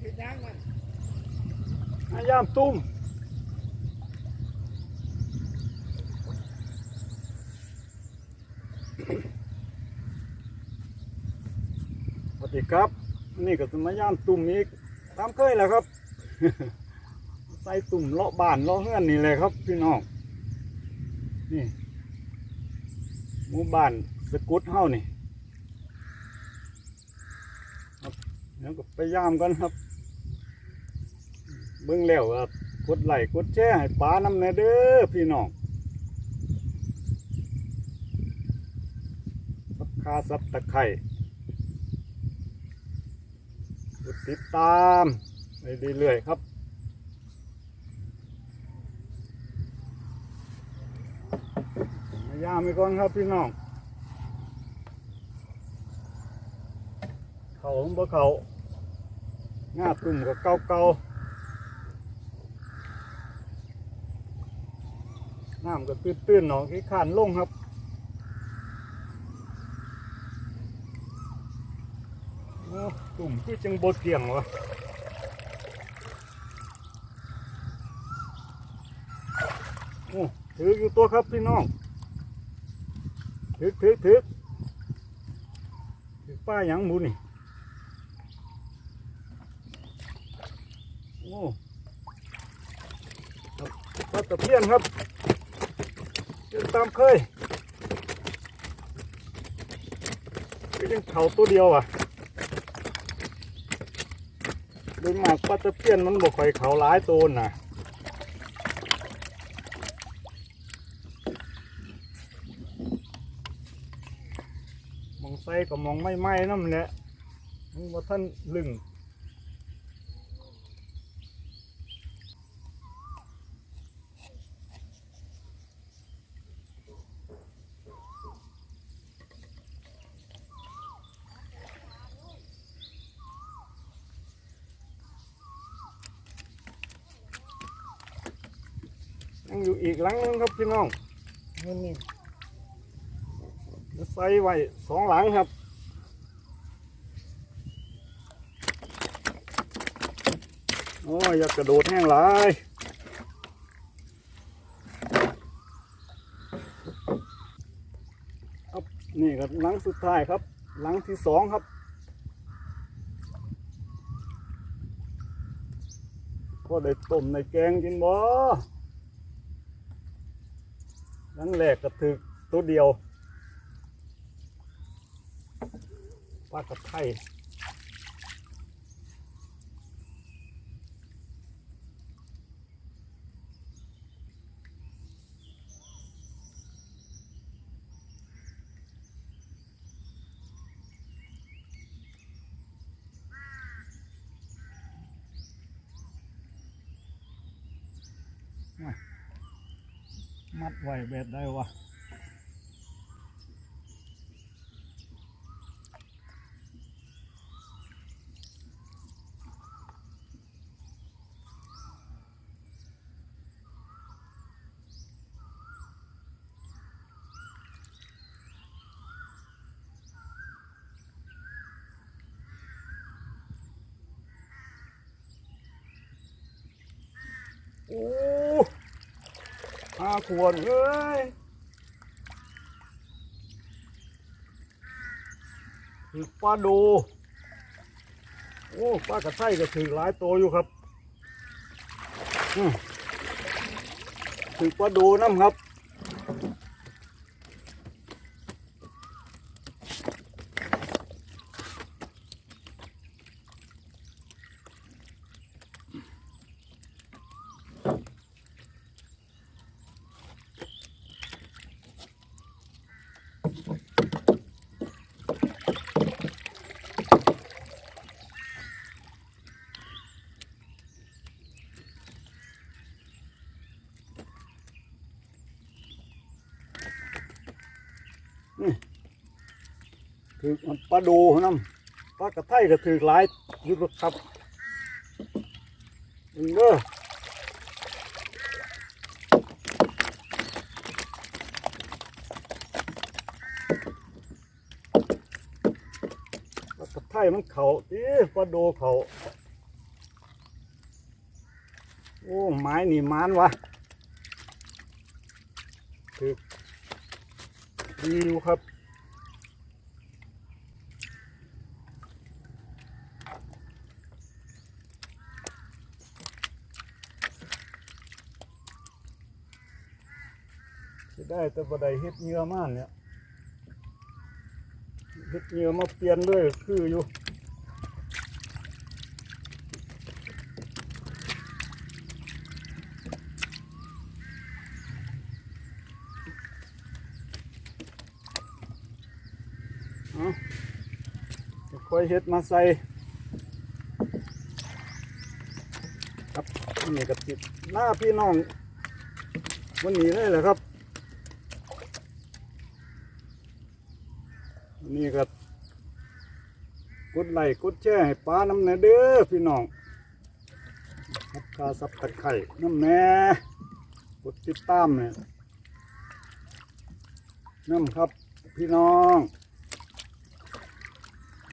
เห็นยังมันอายามตุ้มสวัสดีครับ นี่ก็จะมายามตุ่มอีกตามเคยแหละครับ ใส่ตุ่มเลาะบ้านเลาะเฮือนนี่เลยครับพี่น้องนี่หมู่บ้านสกุตเฮานี่ครับเดี๋ยวก็ไปยามกันครับ เบิ่งแล้วก็กดไลค์กดแชร์ให้ป้าน้ำแน่เด้อพี่น้องสับคาสับตะไคร่กดติดตามไปเรื่อยๆครับมายามไปก่อนครับพี่น้อง เขาบ่เขาหน้าตุ่มก็เก่าเกาๆน้ำก็ตื้นๆหนองขี้ขานลงครับโอ้ตุ่มคือจังบดเกี่ยงวะโอ้ถืออยู่ตัวครับพี่น้องถือถือถือถือป้ายังหมูนี่โอ้ปลาตะเพียนครับ ตามเคยก็ยังเขาตัวเดียวอะโดยมากปลาตะเพียนมันบอกไฟเขาหลายตัวน่ะมองไซก็มองไม่ไหม้นั่นแหละมันว่าท่านลึง อยู่อีกหลังนึงครับพี่น้องนี่นี่ใส่ไว้สองหลังครับโอ้ยอย่ากระโดดแห้งหลายครับนี่ก็หลังสุดท้ายครับหลังที่สองครับก็ได้ต้มในแกงกินบ่ หลังแรกก็ถึกตัวเดียวปลากระไทยมั ดไว้แบบได้วะโอ้ ห้าขวดเฮ้ยถือปลาดู โอ้ปลากระไส้ก็ถือหลายตัวอยู่ครับถือปลาดูน้ำครับ ถือปลาดูน้ำปลากระไทก็ถือหลายยู่ครับนี่เด้อปลากระไทมันเขาเอ๊ะปลาโดเขาโอ้ไม้นี่มานวะคือ ดีอยู่ครับจะได้แต่บัไดเฮ็ดเนื้อมากเนี่ยเฮ็ดเนื้อมาเปลี่ยนด้วยคืออยู่ เอาจะ ค่อยเฮ็ดมาใส่ครับนี่ก็ติดหน้าพี่น้อง วันนี้ได้เลยครับนี่ก็กดไลค์กดแชร์ให้ป้าน้ำแน่เด้อพี่น้องครับคาซับตะไคร่น้ำแน่กดติดตามเนี่ยน้ำครับพี่น้อง